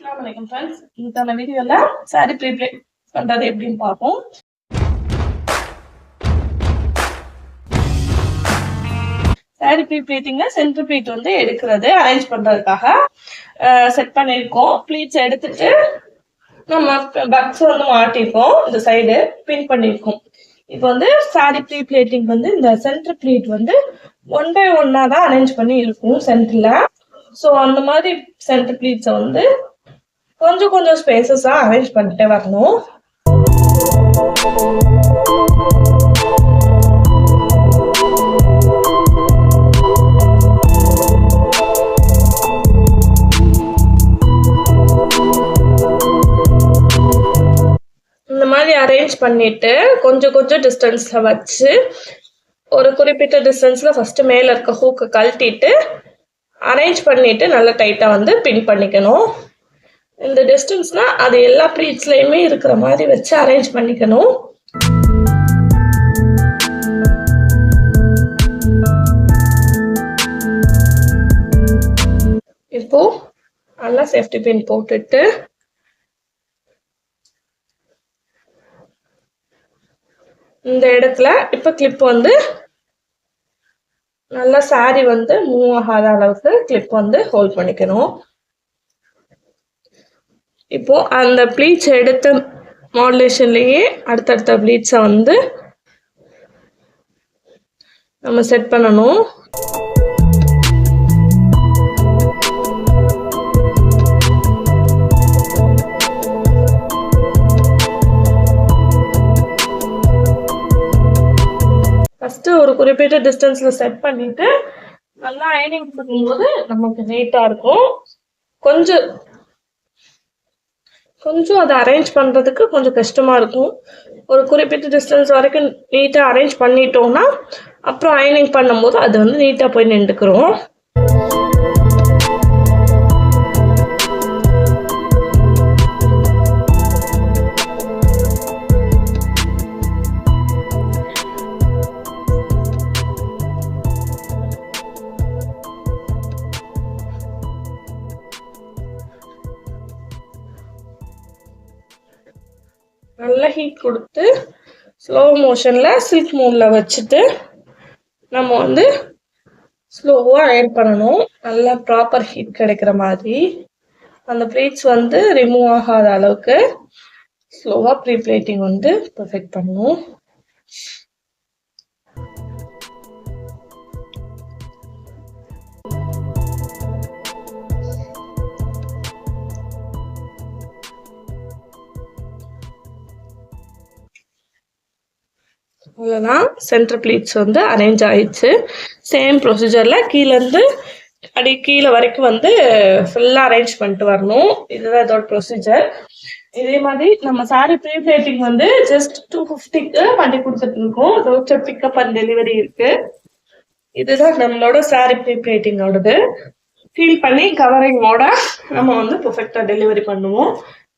அஸ்ஸலாமு அலைக்கும் ஃப்ரெண்ட்ஸ் இன்னைக்கான வீடியோவில் சாரி ப்ரீப்ளே பண்ணுறது எப்படின்னு பார்ப்போம். சாரி ப்ரீப்ளேட்டிங்க சென்டர் ப்ளீட் வந்து எடுக்கிறது அரேஞ்ச் பண்ணுறதுக்காக செட் பண்ணியிருக்கோம். ப்ளீட்ஸ் எடுத்துட்டு நம்ம பக்ஸ் வந்து மாட்டிருக்கோம். இந்த சைடு பின் பண்ணியிருக்கோம். இப்போ வந்து சாரி ப்ரீ பிளேட்டிங் வந்து இந்த சென்டர் ப்ளீட் வந்து ஒன் பை ஒன்னாக தான் அரேஞ்ச் பண்ணி இருக்கும் சென்டரில் ஸோ அந்த மாதிரி சென்டர் ப்ளீட்ஸை வந்து கொஞ்சம் கொஞ்சம் ஸ்பேசஸாக அரேஞ்ச் பண்ணிட்டே வரணும். இந்த மாதிரி அரேஞ்ச் பண்ணிட்டு கொஞ்சம் கொஞ்சம் டிஸ்டன்ஸில் வச்சு ஒரு குறிப்பிட்ட டிஸ்டன்ஸில் ஃபஸ்ட்டு மேலே இருக்க ஹூக்கை கழட்டிட்டு அரேஞ்ச் பண்ணிட்டு நல்லா டைட்டாக வந்து பின் பண்ணிக்கணும். இந்த டிஸ்டன்ஸ்னால் அது எல்லா ப்ரீட்ஸ்லையுமே இருக்கிற மாதிரி வச்சு அரேஞ்ச் பண்ணிக்கணும். இப்போ நல்லா சேஃப்டி பின் போட்டுட்டு இந்த இடத்துல இப்போ கிளிப் வந்து நல்லா சாரி வந்து மூவ் ஆகாத அளவுக்கு கிளிப் வந்து ஹோல்ட் பண்ணிக்கணும். இப்போ அந்த ப்ளீச் எடுத்த மாடுலேஷன்லேயே அடுத்தடுத்த ப்ளீட்ஸை வந்து நம்ம செட் பண்ணணும். ஃபஸ்ட்டு ஒரு குறிப்பிட்ட டிஸ்டன்ஸில் செட் பண்ணிவிட்டு நல்லா அயனிங் பண்ணும்போது நமக்கு நீட்டாக இருக்கும். கொஞ்சம் கொஞ்சம் அதை அரேஞ்ச் பண்ணுறதுக்கு கொஞ்சம் கஷ்டமாக இருக்கும். ஒரு குறிப்பிட்ட டிஸ்டன்ஸ் வரைக்கும் நீட்டாக அரேஞ்ச் பண்ணிட்டோம்னா அப்புறம் அயனிங் பண்ணும்போது அது வந்து நீட்டாக போய் நின்றுக்கிறோம் நல்ல ஹீட் கொடுத்து ஸ்லோ மோஷனில் சில்க் மூனில் வச்சுட்டு நம்ம வந்து ஸ்லோவாக அயன் பண்ணணும். நல்லா ப்ராப்பர் ஹீட் கிடைக்கிற மாதிரி. அந்த ப்ளீட்ஸ் வந்து ரிமூவ் ஆகாத அளவுக்கு ஸ்லோவாக ப்ரீ பிளேட்டிங் வந்து பர்ஃபெக்ட் பண்ணணும் அவ்வளோதான் சென்டர் ப்ளீட்ஸ் வந்து அரேஞ்ச் ஆயிடுச்சு. சேம் ப்ரொசீஜரில் கீழேருந்து அடி கீழே வரைக்கும் வந்து ஃபுல்லாக அரேஞ்ச் பண்ணிட்டு வரணும். இதுதான் இதோட ப்ரொசீஜர் இதே மாதிரி நம்ம சாரி ப்ரீ பிளேட்டிங் வந்து ஜஸ்ட் டூ ஃபிஃப்டிக்கு பண்ணி கொடுத்துட்டு இருக்கோம். ரோச்சர் பிக்கப் அண்ட் டெலிவரி இருக்கு. இதுதான் நம்மளோட சாரி ப்ரீ பிளேட்டிங்கோடது ஃபீல் பண்ணி கவரிங்கோட நம்ம வந்து பர்ஃபெக்டாக டெலிவரி பண்ணுவோம்.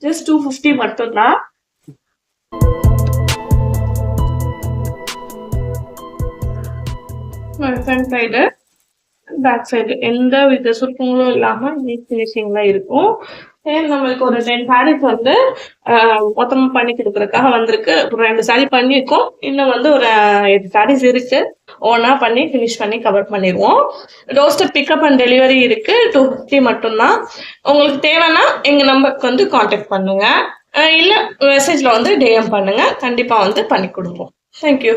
ஜஸ்ட் டூ ஃபிஃப்டி மட்டும்தான். ஃப்ரண்ட் சைடு பேக் சைடு எந்த வித சுருக்கங்களும் இல்லாமல் நீட் ஃபினிஷிங்கில் இருக்கும். ஏன் நம்மளுக்கு ஒரு டென் சாரீஸ் வந்து மொத்தமாக பண்ணி கொடுக்குறதுக்காக வந்திருக்கு. ஒரு ரெண்டு சாரி பண்ணியிருக்கோம் இன்னும் வந்து ஒரு எட்டு சாரீஸ் இருக்கு. ஓனாக பண்ணி ஃபினிஷ் பண்ணி கவர் பண்ணிடுவோம் டோஸ்டர் பிக்கப் அண்ட் டெலிவரி இருக்கு. டூ ஃபிஃப்டி மட்டும்தான். உங்களுக்கு தேவைன்னா எங்கள் நம்பருக்கு வந்து காண்டாக்ட் பண்ணுங்க. இல்லை மெசேஜில் வந்து டிஎம் பண்ணுங்க. கண்டிப்பாக வந்து பண்ணி கொடுப்போம். தேங்க்யூ